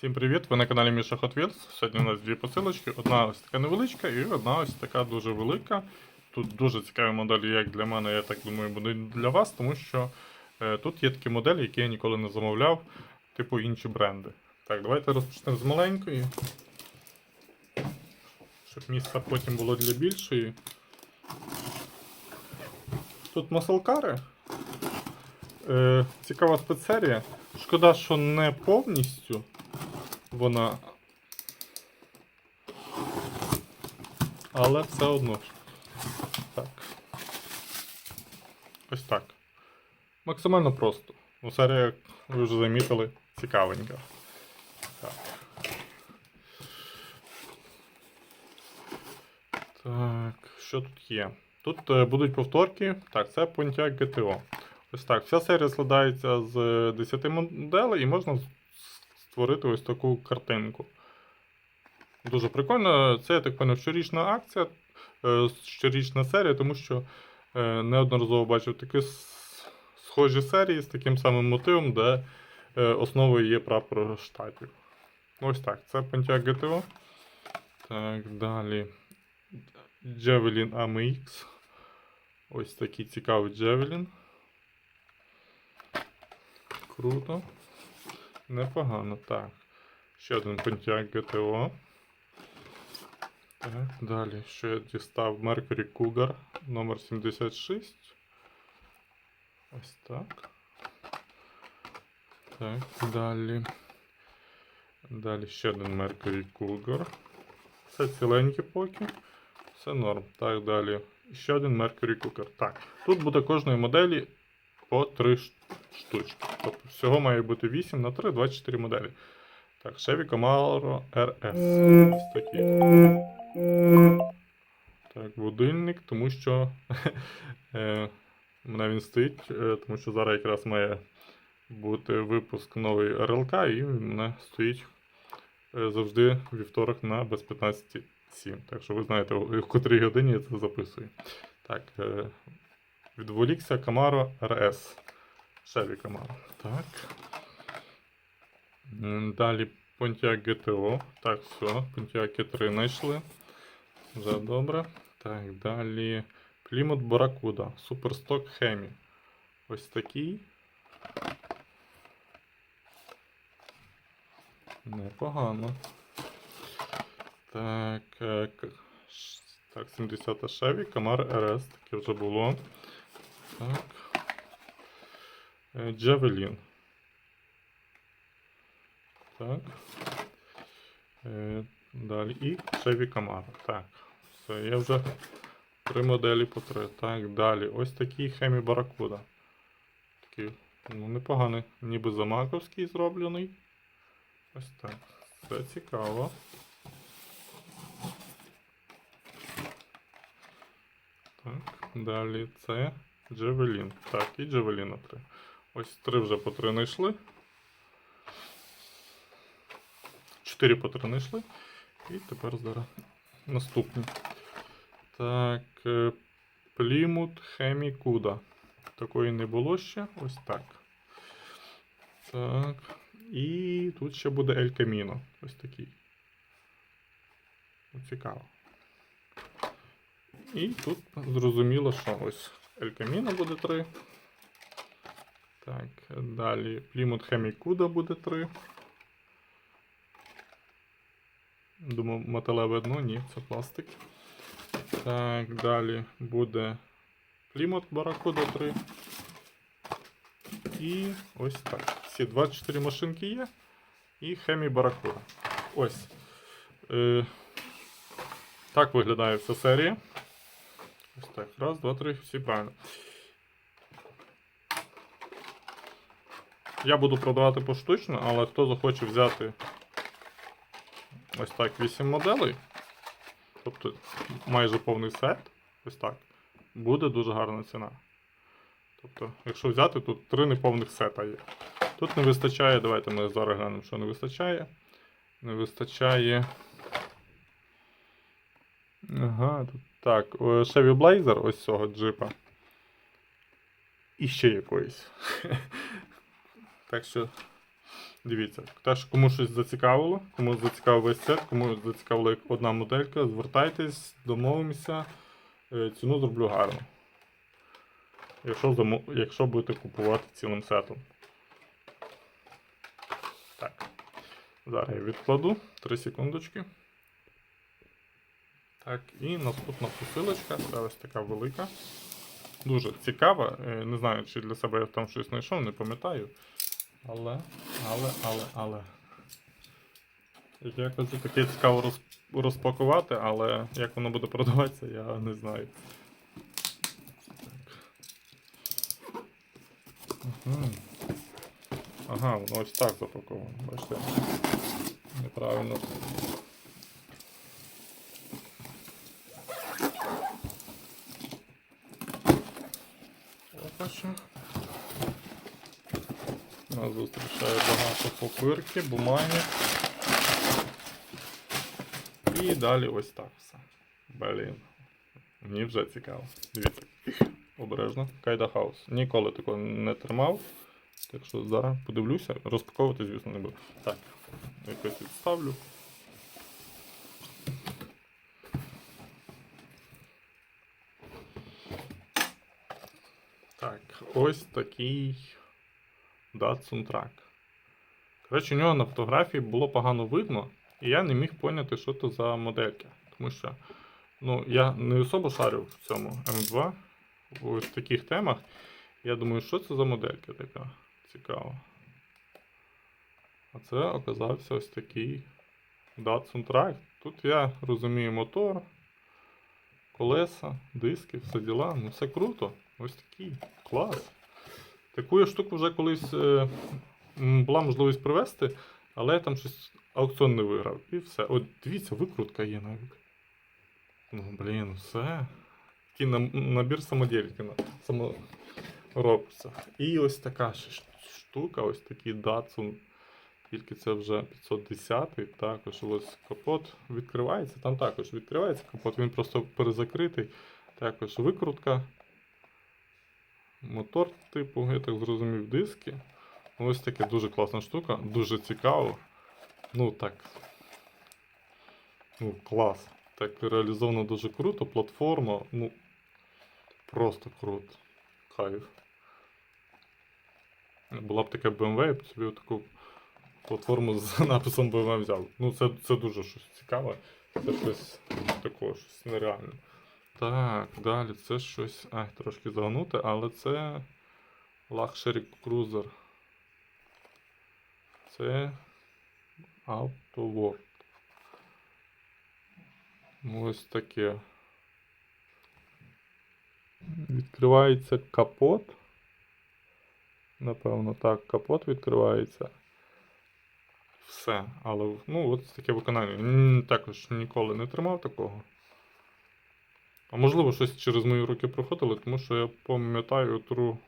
Всім привіт! Ви на каналі Міша Hot Сьогодні у нас дві посилочки. Одна ось така невеличка і одна ось така дуже велика. Тут дуже цікаві моделі, як для мене, я так думаю, буде для вас, тому що е, тут є такі моделі, які я ніколи не замовляв, типу інші бренди. Так, давайте розпочнемо з маленької. Щоб місця потім було для більшої. Тут маслкари. Е, цікава спецсерія. Шкода, що не повністю вона. Але все одно. ж. Так. Ось так. Максимально просто. Ну, серія, як ви вже замітили, цікавенька. Так. Так, що тут є? Тут е, будуть повторки. Так, це Pontiac GTO. Ось так. Вся серія складається з 10 моделей і можна створити ось таку картинку. Дуже прикольно. Це, я так поняв, щорічна акція, е, щорічна серія, тому що е, неодноразово бачив такі схожі серії з таким самим мотивом, де е, основою є прапор штатів. Ось так. Це Pontiac GTO. Так, далі. Javelin AMX. Ось такий цікавий Javelin. Круто. Непогано. Так. Ще один Pontiac GTO. Так, далі. Що я дістав Mercury Cougar номер 76. Ось так. Так, далі. Далі ще один Mercury Cougar. Це ціленькі поки. Все норм. Так, далі. Ще один Mercury Cougar. Так. Тут буде кожної моделі по 3 штучки. Тобто всього має бути 8 на 3, 24 моделі. Так, Chevy Camaro RS. Ось такий. Так, будильник, тому що е, мене він стоїть, е, тому що зараз якраз має бути випуск новий РЛК, і у мене стоїть е, завжди вівторок на без 15.7. Так що ви знаєте, в котрій годині я це записую. Так, відволікся Camaro RS. Camaro. Так. Далі Pontiac GTO. Так, все. Pontiac 3 знайшли. Вже добре. Так, далі. Plymouth Barracuda. Суперсток Хемі. Ось такий. Непогано. Так. е, Так, 70 Chevy, Camaro RS, таке вже було. Так. Е, Javelin. Так. Е, Далі. І Chevy Camaro. Так. Все, я вже три моделі по три. Так, далі. Ось такий Хемі Баракуда. Такий, ну, непоганий. Ніби замаковський зроблений. Ось так. Це цікаво. Так, далі це Джевелін. Так, і Джевеліна 3. Ось три вже по три знайшли. Чотири по три знайшли. І тепер зараз наступні. Так, е, Плімут Хемі Куда. Такої не було ще. Ось так. Так. І тут ще буде Ель Каміно. Ось такий. Ну, Цікаво. І тут зрозуміло, що ось Ель Каміно буде 3. Так, далі Plymouth Hemi буде 3. Думав, металеве дно, ні, це пластик. Так, далі буде Plymouth Barracuda 3. І ось так. Всі 24 машинки є. І Hemi Barracuda. Ось. Е, так виглядає вся серія. Ось так. Раз, два, три, всі правильно. Я буду продавати поштучно, але хто захоче взяти ось так 8 моделей, тобто майже повний сет, ось так, буде дуже гарна ціна. Тобто, якщо взяти, тут три неповних сета є. Тут не вистачає, давайте ми зараз глянемо, що не вистачає. Не вистачає. Ага, тут так. о, Chevy Blazer ось цього джипа. І ще якоїсь. Так що Дивіться, теж кому щось зацікавило, кому зацікавив весь сет, кому зацікавила одна моделька, звертайтесь, домовимося. Е, Ціну зроблю гарно. Якщо, замо... Якщо будете купувати цілим сетом. Так. Зараз я відкладу 3 секундочки. Так, і наступна посилочка, це ось така велика. Дуже цікава. Е, Не знаю, чи для себе я там щось знайшов, не пам'ятаю. Але, але, але, але. Якось таке цікаво роз, розпакувати, але як воно буде продаватися, я не знаю. Угу. Ага, воно ось так запаковано. Бачите? Неправильно. Нас зустрічає багато папирки, бумаги. І далі ось так все. Блін. Мені вже цікаво. Дивіться. Обережно. Кайда хаус. Ніколи такого не тримав. Так що зараз подивлюся. Розпаковувати, звісно, не буду. Так. Якось відставлю. Так, ось такий Datsun Track. Коротше, у нього на фотографії було погано видно, і я не міг поняти, що це за модельки. Тому що ну, я не особо шарю в цьому М2 в таких темах. Я думаю, що це за моделька така цікава. А це оказався ось такий Datsun Track. Тут я розумію мотор, колеса, диски, все діла. Ну все круто. Ось такий. Клас. Таку штуку вже колись е, була можливість привезти, але я там щось аукціон не виграв. І все. От дивіться, викрутка є навіть. Ну, блін, все. Такий набір самодільки на саморобцях. І ось така штука, ось такий Datsun. Тільки це вже 510 також ось капот відкривається. Там також відкривається капот, він просто перезакритий. Також викрутка. Мотор, типу, я так зрозумів, диски. Ось таке дуже класна штука, дуже цікаво. Ну так. Ну, клас. Так реалізовано дуже круто. Платформа, ну. Просто круто. Кайф. Була б така BMW, я б собі таку платформу з написом BMW взяв. Ну, це, це дуже щось цікаве. Це щось такого, щось нереальне. Так, далі це щось. Ай, трошки загнуте, але це Luxury Cruiser. Це. Ну, Ось таке. Відкривається капот. Напевно, так, капот відкривається. Все. Але ну, от таке виконання. Також ніколи не тримав такого. А можливо, щось через мої руки проходило, тому що я пам'ятаю тру,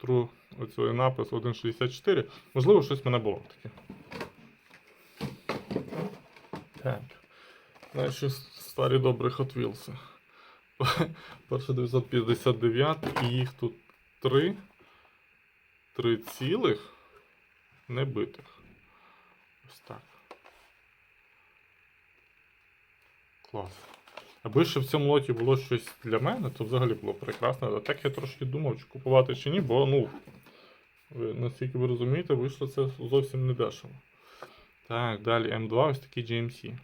тру оцей напис 1.64. Можливо, щось в мене було таке. Так. Знаєш, що старі добрі Hot Wheels. Перше 959, і їх тут три. Три цілих небитих. Ось так. Клас. Аби ще в цьому лоті було щось для мене, то взагалі було прекрасно. А так я трошки думав, чи купувати чи ні, бо ну. Ви, наскільки ви розумієте, вийшло це зовсім не дешево. Так, далі М2, ось такий GMC.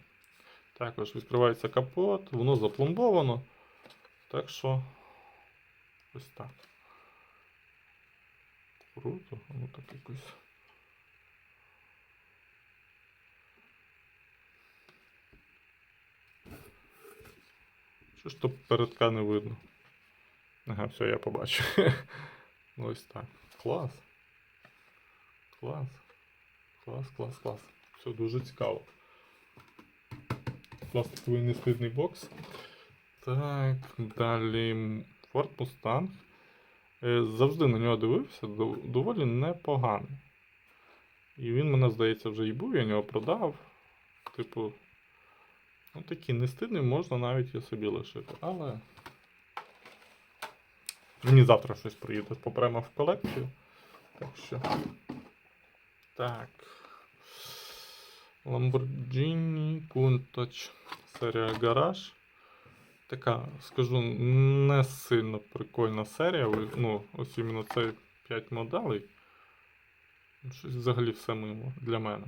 Також відкривається капот, воно запломбовано. Так що. Ось так. Круто, воно так якось. Що ж передка не видно? Ага, все, я побачу. Ну, Ось так. Клас. Клас. Клас, клас, клас. Все дуже цікаво. Пластиковий нестидний бокс. Так, далі Ford Mustang. Е, Завжди на нього дивився, доволі непоганий. І він мене, здається, вже і був, я нього продав. Типу, ну такий не стидний, можна навіть і собі лишити. Але. Мені завтра щось приїде попрямо в колекцію. Так що. Так. Lamborghini Countach. Серія Гараж. Така, скажу, не сильно прикольна серія. Ну, ось іменно цей 5 моделей. Щось взагалі все мимо для мене.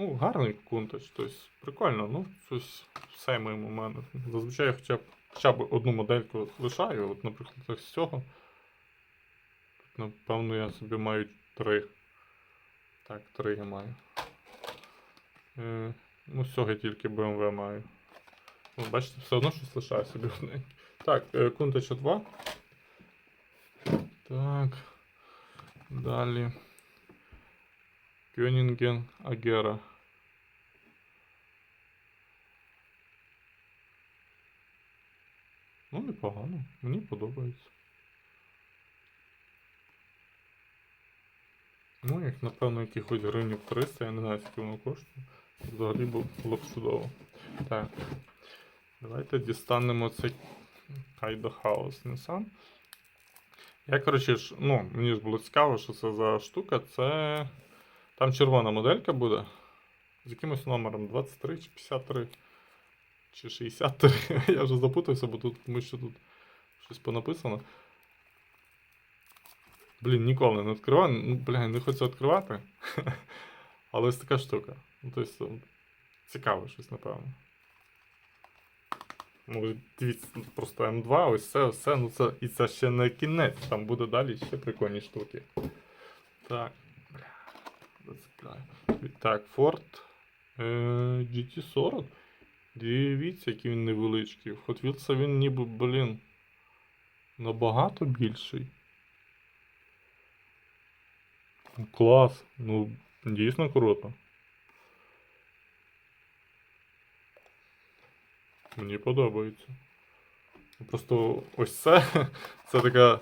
Ну, гарний кунтач, тобто прикольно, ну, щось все мимо мене. Зазвичай хоча б, хоча б одну модельку лишаю, от, наприклад, з цього. Тут, напевно, я собі маю три. Так, три я маю. Е, ну, з цього я тільки BMW маю. Ну, бачите, все одно щось лишаю собі одне. Так, е, Кунтача 2. Так. Далі. Кёнинген Агера. Ну, непогано. Мені подобається. Ну, як напевно якихось гривнів 300, я не знаю, скільки воно коштує. Взагалі було б чудово. Так. Давайте дістанемо цей Kaido House Nissan. Я, коротше, ну, мені ж було цікаво, що це за штука. Це. Там червона моделька буде. З якимось номером 23 чи 53 чи 63. Я вже запутався, бо тут, тому що тут щось понаписано. Блін, ніколи не відкривав. Ну, блін, не хочу відкривати. Але ось така штука. Ну, тобто, цікаве щось, напевно. Ну, дивіться, просто М2, ось це, все, ну це. І це ще не кінець, там буде далі ще прикольні штуки. Так. Бля. Так, Ford е, GT40. Дивіться, який він невеличкий. В Hot Wheels він ніби, блін, набагато більший. Клас. Ну, дійсно круто. Мені подобається. Просто ось це. Це така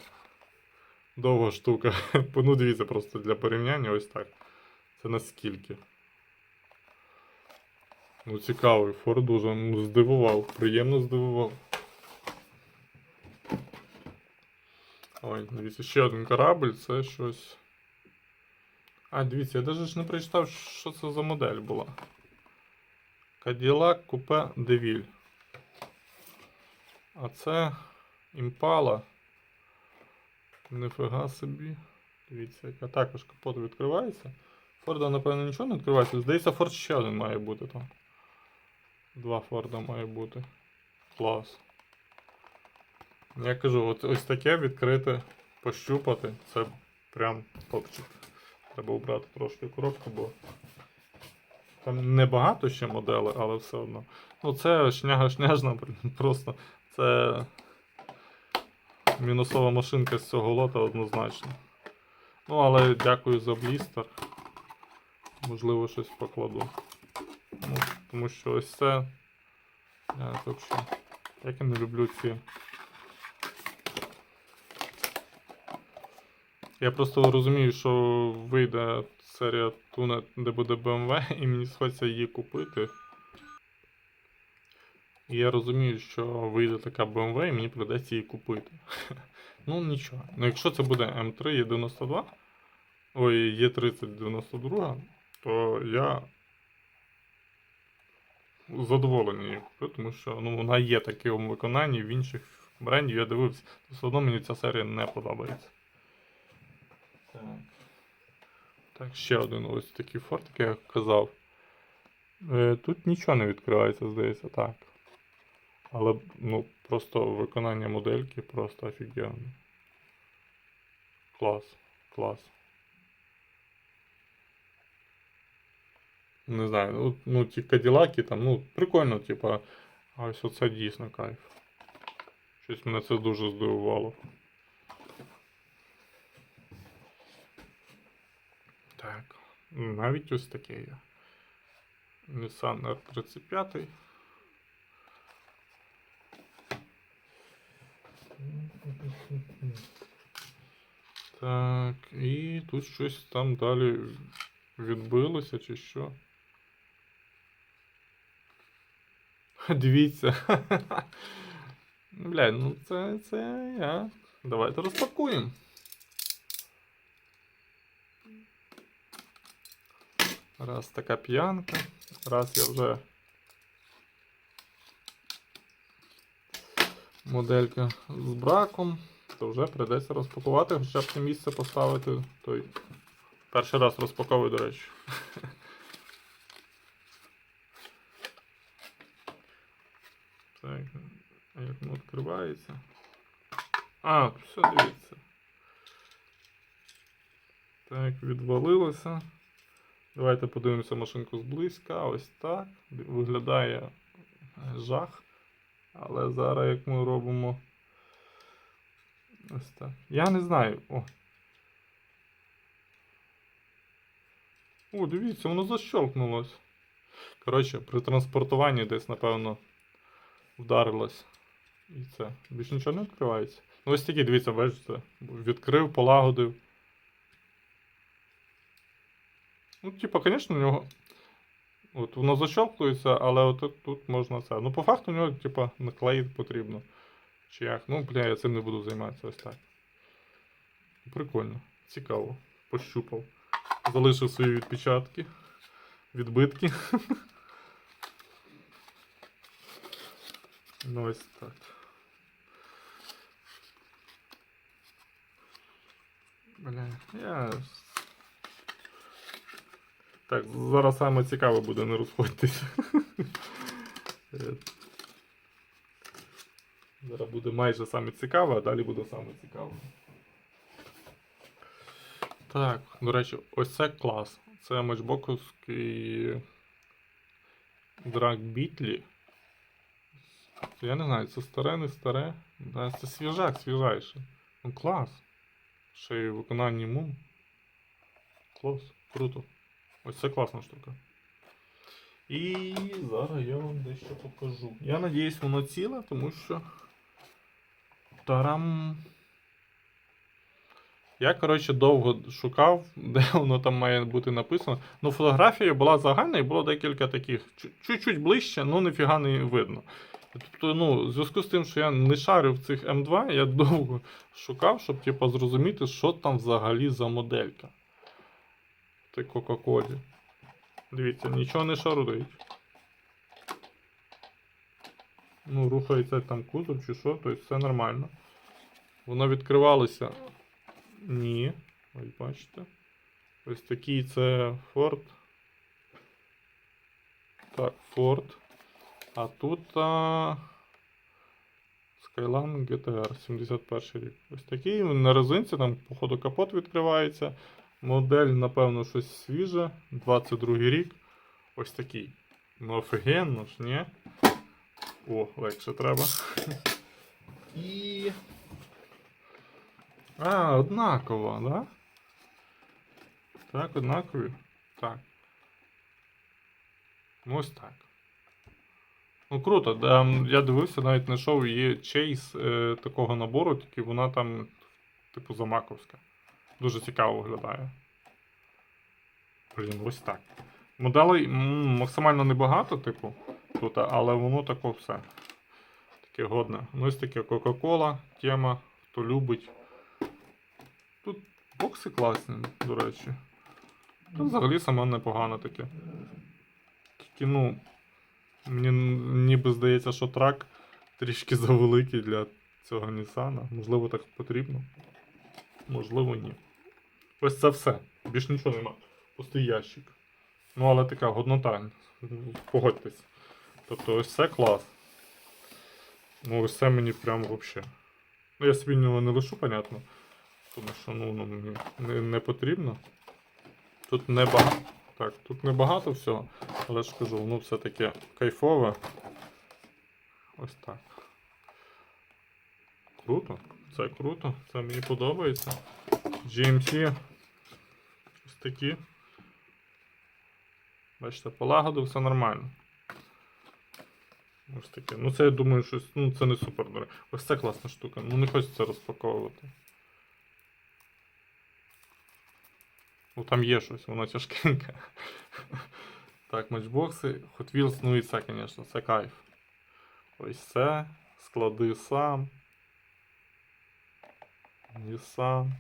довга штука. Ну, дивіться, просто для порівняння ось так. Це наскільки. Ну, цікавий, Форд дуже ну, здивував, приємно здивував. Ой, дивіться, ще один корабль, це щось. А, дивіться, я навіть не прочитав, що це за модель була. Cadillac Coupe DeVille. А це імпала. Нифига собі. Дивіться, яка також капот відкривається. Форда, напевно, нічого не відкривається. Здається, Форд ще один має бути там. Два Форда має бути. Клас. Я кажу, от ось таке відкрите, пощупати. Це прям топчик. Треба обрати трошки коробку, бо там небагато ще моделей, але все одно. Ну це шняга шняжна, просто це мінусова машинка з цього лота однозначно. Ну, але дякую за блістер. Можливо, щось покладу. Ну, тому що ось це. Я взагалі. Як я не люблю ці. Я просто розумію, що вийде серія Туна, де буде BMW, і мені схочеться її купити. І я розумію, що вийде така BMW, і мені придеться її купити. Ну нічого. Ну якщо це буде М3 Е92, ой, Е3092, то я задоволений її купити, тому що ну, вона є таким виконанні в інших брендів, я дивився. Все одно мені ця серія не подобається. Так. Так, ще один ось такий форт, як я казав. Е, тут нічого не відкривається, здається, так. Але ну, просто виконання модельки просто офігенне. Клас, клас. Не знаю, ну, ну ті каділаки там, ну, прикольно, типа. А ось оце дійсно кайф. Щось мене це дуже здивувало. Так, навіть ось таке є. Nissan R35. Так, і тут щось там далі відбилося чи що. Дивіться. Бля, ну це, це я. Давайте розпакуємо. Раз така п'янка. Раз я вже моделька з браком, то вже прийдеться розпакувати, хоча б це місце поставити. Той перший раз розпаковую, до речі. Так, а як воно відкривається? А, все, дивіться. Так, відвалилося. Давайте подивимося машинку зблизька. Ось так. Виглядає жах. Але зараз як ми робимо. Ось так. Я не знаю. О. О, дивіться, воно защелкнулось. Коротше, при транспортуванні десь, напевно, вдарилось. І це. Більше нічого не відкривається. Ну ось такі, дивіться, бачите. Відкрив, полагодив. Ну, типа, звісно, у нього. От воно защелкується, але от тут можна це. Ну, по факту у нього, типа, наклеїти потрібно. Чи як? Ну, бля, я цим не буду займатися ось так. Прикольно, цікаво. Пощупав. Залишив свої відпечатки, відбитки. Ну ось так. Бля, я. Так, зараз саме цікаве буде, не розходьтесь. Е, Зараз буде майже саме цікаве, а далі буде саме цікаве. Так, до речі, ось це клас. Це матчбоковський драг бітлі. Я не знаю, це старе, не старе. Да, Це свіжак, свіжайше. Ну клас. Ще й виконанні мум. Клас, круто. Ось це класна штука. І зараз я вам дещо покажу. Я надіюсь, воно ціле, тому що. Тарам. Я, коротше, довго шукав, де воно там має бути написано. Ну, фотографія була загальна і було декілька таких чуть-чуть ближче, ну ніфіга не видно. Тобто, ну, в зв'язку з тим, що я не шарив в цих М2, я довго шукав, щоб типу, зрозуміти, що там взагалі за моделька. Ти Кока-Колі. Дивіться, нічого не шарують. Ну, рухається там кузов чи що, тобто все нормально. Воно відкривалося. Ні. Ось бачите. Ось такий це Ford. Так, Ford. А тут а... Skyline GTR 71 рік. Ось такий на резинці, там, походу, капот відкривається. Модель, напевно, щось свіже. 22 рік. Ось такий. Ну, офігенно ж, ні? О, легше треба. І. А, однаково, да? Так, однакові. Так. Ну, ось так. Ну круто, я дивився, навіть знайшов є чейс такого набору, тільки вона там, типу, замаковська. Дуже цікаво виглядає. Блін, ось так. Моделей максимально небагато, типу, тут, але воно тако все. Таке годне. Ну, ось таке Coca-Cola, тема, хто любить. Тут бокси класні, до речі. Тут взагалі саме непогано таке. Тільки, ну, мені ніби здається, що трак трішки завеликий для цього Нісана. Можливо, так потрібно. Можливо, ні. Ось це все. Більш нічого нема. Пустий ящик. Ну, але така годнота. Погодьтесь. Тобто ось це клас. Ну, ось це мені прям взагалі. Ну, я собі нього не лишу, понятно. Тому що ну, ну, мені не, не потрібно. Тут не. Так, тут не багато всього, але ж кажу, воно все таке кайфове. Ось так. Круто, це круто, це мені подобається. GMC ось такі. Бачите, полагодив, все нормально. Ось таке. Ну це я думаю, щось. Ну це не супер дороге. Ось це класна штука. Ну не хочеться розпаковувати. Ну там є щось, воно тяжкеньке. Так, матчбокси. Hot Wheels, ну і це, звісно, це кайф. Ось це. Склади сам. Nissan.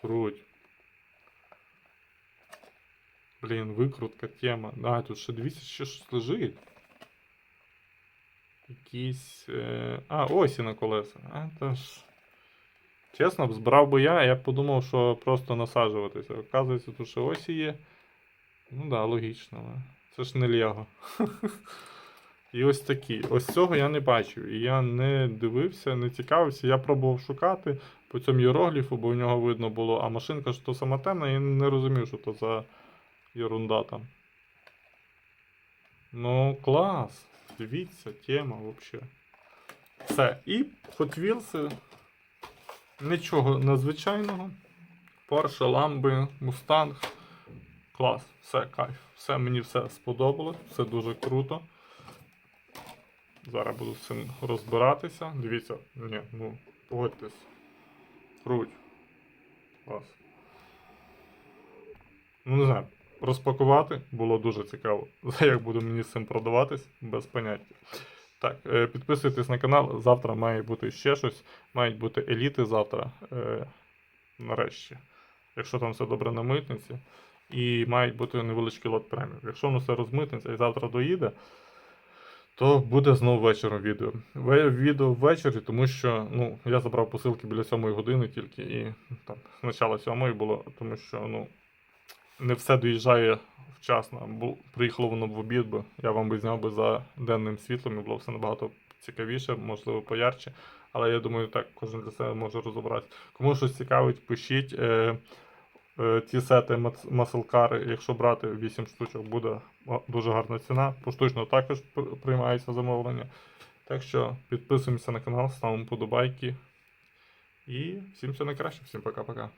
Круть. Блін, викрутка, тема. А, тут ще дивіться, ще щось лежить. Якісь. Е... А, осі на колеса. А, та ж. Чесно, б збирав би я, я б подумав, що просто насаджуватися. Оказується, тут ще осі є. Ну да, логічно. Це ж не Лего. І ось такі. Ось цього я не бачив. І я не дивився, не цікавився. Я пробував шукати по цьому іерогліфу, бо в нього видно було, а машинка ж то сама темна, я не розумів, що то за ерунда там. Ну, клас. Дивіться, тема взагалі. Все. І Hot Wheels. Нічого надзвичайного. Porsche, ламби, Mustang. Клас, все, кайф. Все, мені все сподобалось, все дуже круто. Зараз буду з цим розбиратися. Дивіться, ні, ну, погодьтесь. Круть. Клас. Ну, не знаю, розпакувати було дуже цікаво. Як буду мені з цим продаватись, без поняття. Так, е, підписуйтесь на канал. Завтра має бути ще щось. Мають бути еліти завтра. Е, нарешті. Якщо там все добре на митниці. І мають бути невеличкий лот преміум. Якщо воно все розмитниться і завтра доїде, то буде знову вечором відео. Відео ввечері, тому що ну, я забрав посилки біля 7 години тільки, і там спочатку 7 було, тому що ну, не все доїжджає вчасно. Бу, приїхало воно в обід, бо я вам би зняв би за денним світлом, і було все набагато цікавіше, можливо, поярче. Але я думаю, так кожен для себе може розібратися. Кому щось цікавить, пишіть. Е, е, ті сети маселкари, якщо брати 8 штучок, буде дуже гарна ціна. Поштучно також приймається замовлення. Так що підписуємося на канал, ставимо подобайки. І всім все найкраще, всім пока-пока.